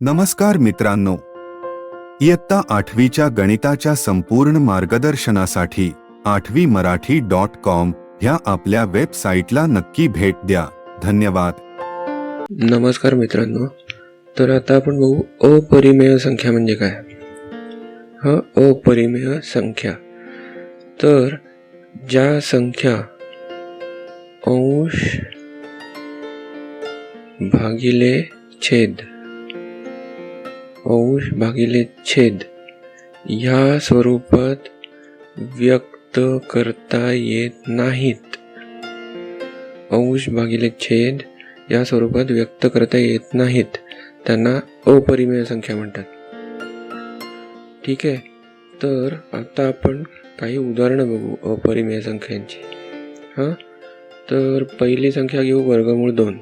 नमस्कार मित्रांनो. इयत्ता आठवीच्या गणिताच्या संपूर्ण मार्गदर्शनासाठी आठवी मराठी डॉट कॉम ह्या आपल्या वेबसाईटला नक्की भेट द्या. धन्यवाद. नमस्कार मित्रांनो. तर आता आपण बघू अपरिमेय संख्या म्हणजे काय? ह अपरिमेय संख्या. तर ज्या संख्या अंश भागिले छेद अंश भागिले छेद. ह्या स्वरूपात व्यक्त करता येत नाहीत. अंश भागिले छेद या स्वरूपात व्यक्त करता येत नाहीत. त्यांना अपरिमेय संख्या म्हणतात. ठीक आहे. तर आता आपण काही उदाहरणं बघू अपरिमेय संख्यांची. हां? तर पहिली संख्या घेऊ वर्गमूळ दोन.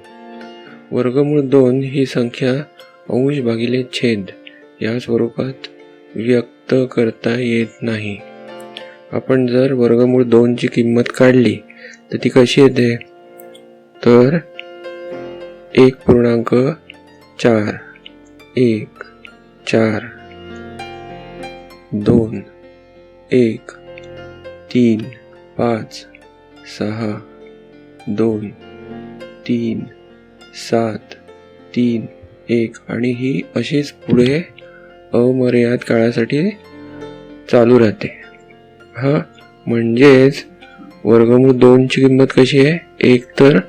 वर्गमूळ दोन ही संख्या अंश भागिले छेद. या स्वरूपात व्यक्त करता येत नाही. आपण जर वर्गमूळ दोनची किंमत काढली तर ती कशी येते? तर एक पूर्णांक चार. एक चार. दोन. एक तीन पाच सहा. दोन तीन सात तीन. एक. आणि ही अशीच पुढे अमर्याद काळासाठी चालू राहते. हा म्हणजेच वर्गमूळ दोनची किंमत कशी आहे? एक तर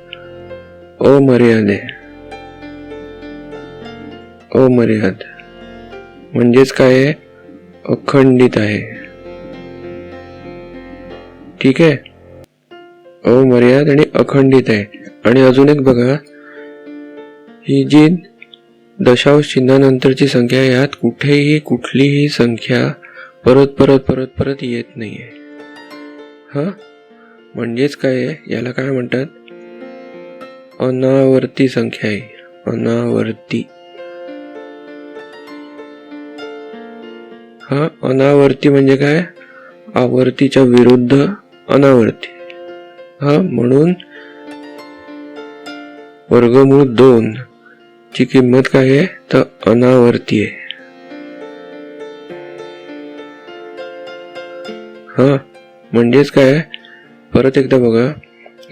अमर्याद आहे. अमर्याद. म्हणजेच काय आहे? अखंडित आहे. ठीक आहे? अमर्याद आणि अखंडित आहे. आणि अजून एक बघा. ही जी दशांश चिन्हानंतरची संख्या यात कुठेही कुठलीही संख्या परत परत परत परत येत नाही आहे हां? म्हणजेच काय आहे? याला काय म्हणतात? अनावर्ती संख्या आहे. अनावर्ती. हा? अनावर्ती म्हणजे काय? आवर्तीच्या विरुद्ध अनावर्ती. हा? म्हणून वर्गमूळ दोन. ची किंमत काय आहे तर अनावर्ती आहे. हा म्हणजेच काय परत एकदा बघा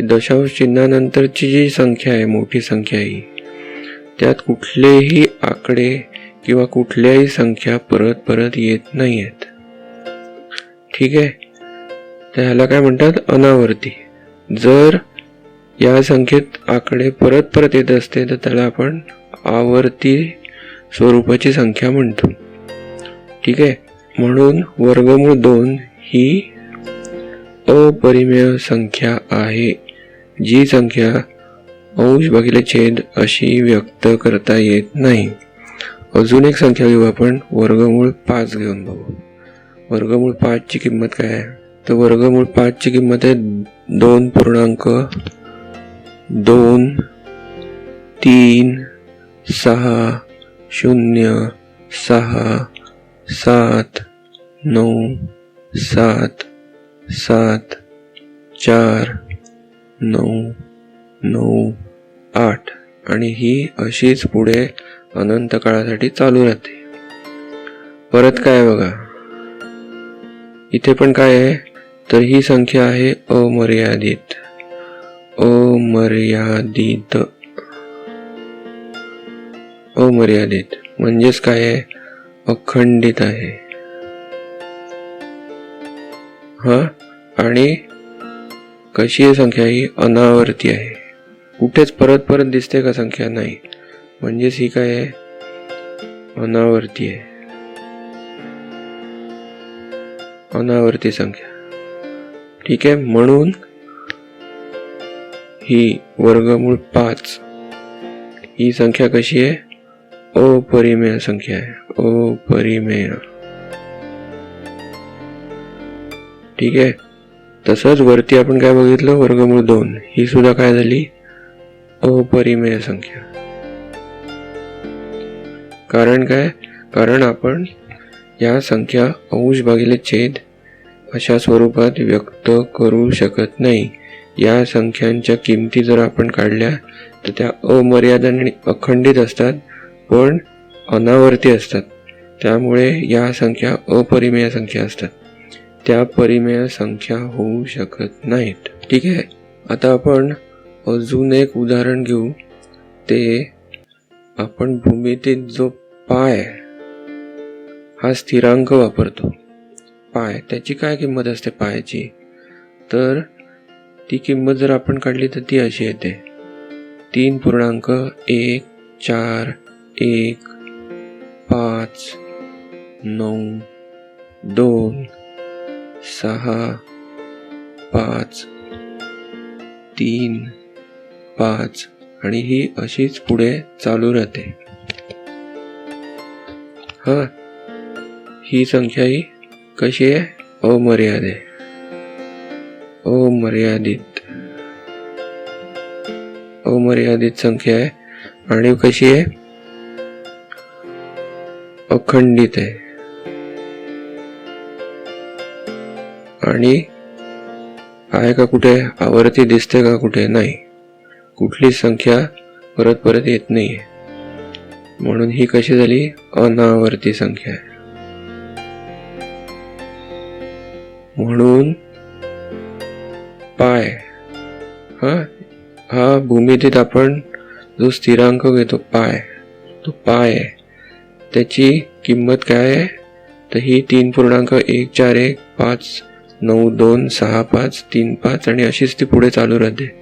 दशांश चिन्हानंतरची जी संख्या आहे मोठी संख्या आहे ही, त्यात कुठलेही आकडे किंवा कुठल्याही संख्या परत परत येत नाही आहेत ठीक आहे? तर ह्याला काय म्हणतात? अनावर्ती. जर या संख्येत आकडे परत परत येत असते तर त्याला आपण आवर्ती स्वरूपाची संख्या म्हणतो. ठीक आहे? म्हणून वर्गमूळ दोन ही अपरिमेय संख्या आहे. जी संख्या अंश भागिले छेद अशी व्यक्त करता येत नाही. अजून एक संख्या घेऊ आपण. वर्गमूळ पाच घेऊन बघू. वर्गमूळ पाचची किंमत काय आहे? तर वर्गमूळ पाचची किंमत आहे दोन पूर्णांक दोन तीन सहा शून्य सहा सात नऊ सात सात चार नऊ नऊ आठ. आणि ही अशीच पुढे अनंत काळासाठी चालू राहते. परत काय बघा? इथे पण काय आहे? तर ही संख्या आहे अमर्यादित. अमर्यादित. अमर्यादित म्हणजेच काय आहे? अखंडित आहे. हा? आणि कशी आहे संख्या ही? अनावर्ती आहे. कुठेच परत परत दिसते का संख्या? नाही. म्हणजेच ही काय आहे? अनावर्ती आहे. अनावर्ती संख्या. ठीक आहे म्हणून ही वर्गमूळ पाच. ही संख्या कशी आहे? अपरिमेय संख्या आहे अपरिमेय ठीक आहे तसंच वरती आपण काय बघितलं? वर्गमूळ दोन. ही सुद्धा काय झाली? अपरिमेय संख्या. कारण काय? कारण आपण या संख्या अंश भागिले छेद अशा स्वरूपात व्यक्त करू शकत नाही. या संख्यांच्या किमती जर आपण काढल्या तर त्या अमर्याद आणि अखंडित असतात. पण अनावर्ती असतात. त्यामुळे या संख्या अपरिमेय संख्या असतात. त्या परिमेय संख्या होऊ शकत नाहीत. ठीक आहे? आता आपण अजून एक उदाहरण घेऊ. ते आपण भूमितीत जो पाय हा स्थिरांक वापरतो. पाय त्याची काय किंमत असते पायाची? तर ती किंमत जर आपण काढली तर ती अशी येते. तीन पूर्णांक एक चार एक पाच नऊ दोन सहा पाच तीन पाच आणि ही अशीच पुढे चालू राहते. हा ही संख्या ही कशी आहे? अमर्यादित अमर्यादित. अमर्यादित संख्या आहे. आणि कशी आहे? अखंडित आहे. आणि आहे का कुठे? आवर्ती दिसते का कुठे? नाही. कुठली संख्या परत परत येत नाहीये. म्हणून ही कशी झाली? अनावर्ती संख्या आहे. म्हणून पाय हा हा भूमितीत आपण जो स्थिरांक घेतो पाय तो पाय आहे. त्याची किंमत काय आहे? तर ही तीन पूर्णांक एक चार एक पाच नऊ दोन सहा पाच तीन पाच आणि अशीच ती पुढे चालू राहते.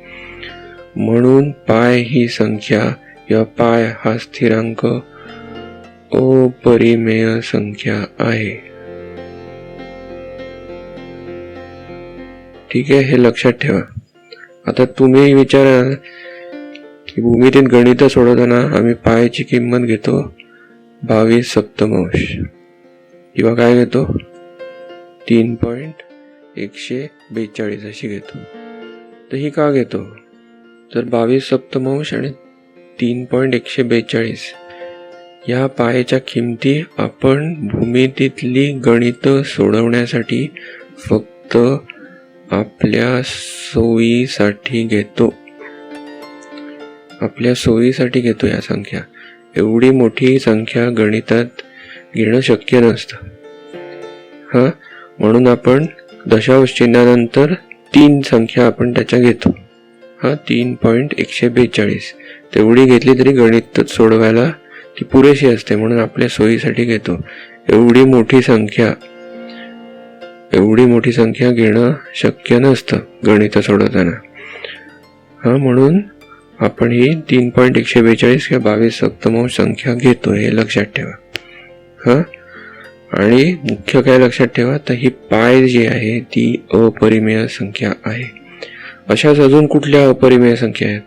म्हणून पाय ही संख्या किंवा पाय हा स्थिरांक अपरिमेय संख्या आहे. ठीक आहे हे लक्षात ठेवा. आता तुम्ही विचाराल की भूमितीत गणित सोडवताना आम्ही पायची किंमत घेतो. बावीस सप्तमांश. किंवा काय घेतो? तीन पॉईंट एकशे बेचाळीस अशी घेतो. तर ही का घेतो? तर बावीस सप्तमांश आणि तीन पॉईंट एकशे बेचाळीस. या पायाच्या किमती आपण भूमितीतली गणित सोडवण्यासाठी फक्त आपल्या सोयीसाठी घेतो. आपल्या सोयीसाठी घेतो या संख्या. एवढी मोठी संख्या गणितात घेणं शक्य नसतं. हां? म्हणून आपण दशांश चिन्हानंतर तीन संख्या आपण त्याच्या घेतो. हां? तीन पॉईंट एकशे बेचाळीस. तेवढी घेतली तरी गणित सोडवायला ती पुरेशी असते म्हणून आपल्या सोयीसाठी घेतो. एवढी मोठी संख्या एवढी मोठी संख्या घेणं शक्य नसतं गणित सोडवताना. हां? म्हणून आपण ही तीन पॉईंट एकशे बेचाळीस किंवा बावीस सप्तमांश संख्या घेतो हे लक्षात ठेवा. हां? आणि मुख्य काय लक्षात ठेवा? तर ही पाय जी आहे ती अपरिमेय संख्या आहे. अशाच अजून कुठल्या अपरिमेय संख्या आहेत?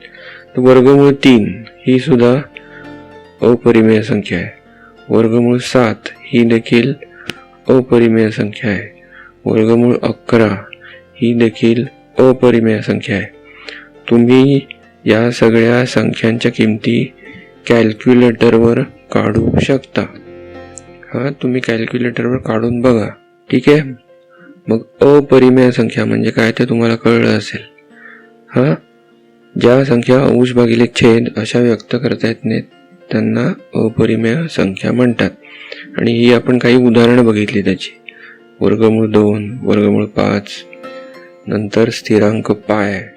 तर वर्गमूळ तीन ही सुद्धा अपरिमेय संख्या आहे. वर्गमूळ सात ही देखील अपरिमेय संख्या आहे. वर्गमूळ अकरा ही देखील अपरिमेय संख्या आहे. तुम्ही या सगळ्या संख्यांच्या किमती कॅल्क्युलेटरवर काढू शकता. हां तुम्ही कॅल्क्युलेटरवर काढून बघा. ठीक आहे? मग अपरिमेय संख्या म्हणजे काय ते तुम्हाला कळलं असेल. हां ज्या संख्या अंश भागिले छेद अशा व्यक्त करता येत नाहीत त्यांना अपरिमेय संख्या म्हणतात. आणि ही आपण काही उदाहरणं बघितली त्याची. वर्गमूळ दोन वर्गमूळ पाच नंतर स्थिरांक पाय.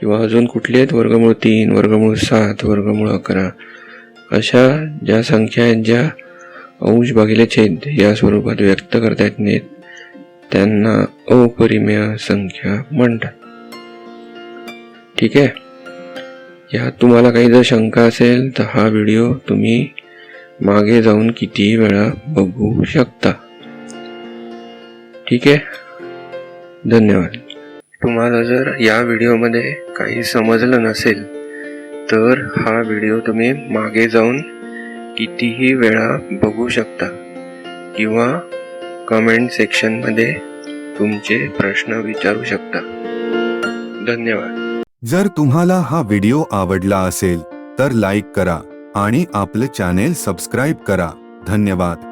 किंवा अजून कुठले आहेत वर्गमूळ तीन वर्गमूळ सात वर्गमूळ अकरा अशा ज्या संख्या आहेत ज्या अंश भागिले छेद या स्वरूपात व्यक्त करता येत नाहीत त्यांना अपरिमेय संख्या म्हणतात. ठीक आहे? यात तुम्हाला काही जर शंका असेल तर हा व्हिडिओ तुम्ही मागे जाऊन किती वेळा बघू शकता. ठीक आहे? धन्यवाद. तुम्हाला जर या व्हिडिओमध्ये काही समजलं नसेल तर हा व्हिडिओ तुम्ही मागे जाऊन कितीही वेळा बघू शकता किंवा कमेंट सेक्शनमध्ये तुमचे प्रश्न विचारू शकता. धन्यवाद. जर तुम्हाला हा व्हिडिओ आवडला असेल तर लाईक करा आणि आपलं चॅनेल सबस्क्राईब करा. धन्यवाद.